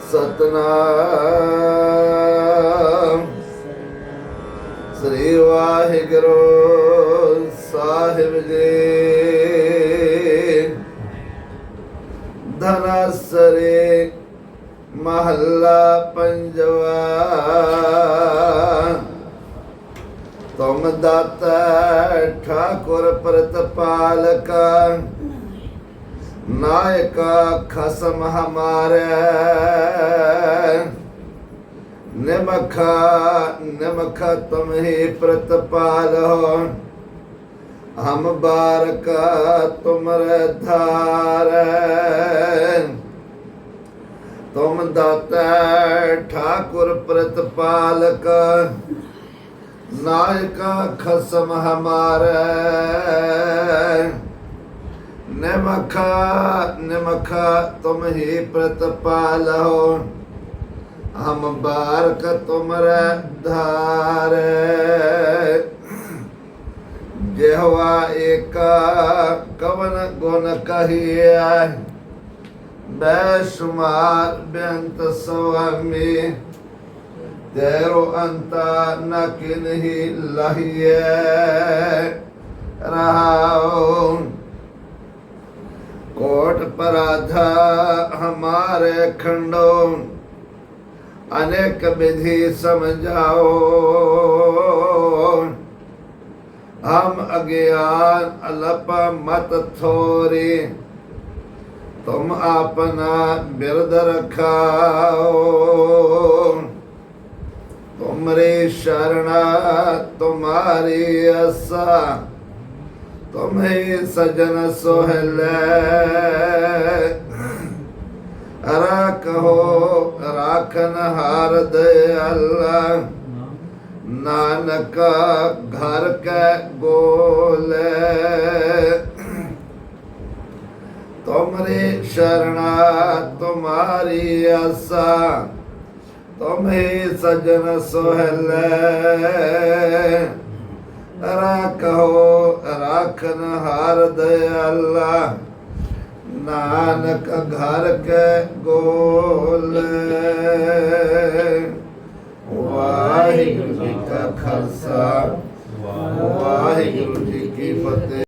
ਸਤਨਾਮ। ਸ੍ਰੀ ਵਾਹਿਗੁਰੂ ਸਾਹਿਬ ਜੀ। ਧਨਸਰੇ ਮਹੱਲਾ ਪੰਜਵਾ। ਤੁਮ ਦਾਤਾ ਠਾਕੁਰ ਪ੍ਰਤਪਾਲਕ। ਨਾਇਕ ਖਸਮ ਹਮਾਰੇ। ਨਿਮਖ ਨਿਮਖ ਤੁਮ ਹੀ ਪ੍ਰਤਪਾਲ ਹੋ। ਹਮ ਬਾਰਕ ਤੁਮਰੇ ਧਾਰ। ਤੁਮ ਦਾਤਾ ਠਾਕੁਰ ਪ੍ਰਤਪਾਲਕ। ਨਾਇਕ ਖਸਮ ਹਮਾਰੇ। ਨਿਮਖ ਨਿਮਖ ਤੁਮ ਹੀ ਪ੍ਰਤਪਾਲ ਹੋ ਹਮ ਬਾਰਕ ਤੁਮਰੇ ਧਾਰ। ਜਿਹਵਾ ਏਕ ਕਵਨ ਗੁਣ ਕਹੀਐ। ਬੈਸ਼ੁਮਾਰ ਬੇਅੰਤ ਸਵਾਮੀ। ਤੇਰੋ ਅੰਤ ਨ ਕਿਨਹੀ ਲਹੀਐ। ਪਰਾਧਾ ਹਮਾਰੇ ਖੰਡੋ। ਅਨੇਕ ਵਿਧि ਸਮਝਾਓ। ਹਮ ਅਗਿਆਨ ਅਲਪ ਮਤ ਥੋਰੀ। ਤੁਮ ਆਪਨਾ ਬਿਰਦ ਰਖਾਓ। ਤੁਮਰੇ ਸ਼ਰਣਾ, ਤੁਮਾਰੀ ਅਸਾ ਤੁਮੇ ਸਜਨ ਸੋਹਲੇ। ਰੱਖੋ ਰਾਖਨ ਹਾਰ ਦੇ ਅੱਲਾ। ਨਾਨਕ ਘਰ ਕੈ ਗੋਲੇ ਤੁਮਰੇ ਸ਼ਰਣਾ ਤੁਮਾਰੀ ਆਸਾ। ਤੁਮੇ ਸਜਨ ਸੋਹਲੇ। ਰੱਖੋ ਰਾਖਨ ਹਾਰ ਦੇ ਨਾਨਕ ਘਰ ਕੇ ਗੋਲ। ਵਾਹਿਗੁਰੂ ਜੀ ਕਾ ਖਾਲਸਾ, ਵਾਹਿਗੁਰੂ ਜੀ ਕੀ ਫਤਿਹ।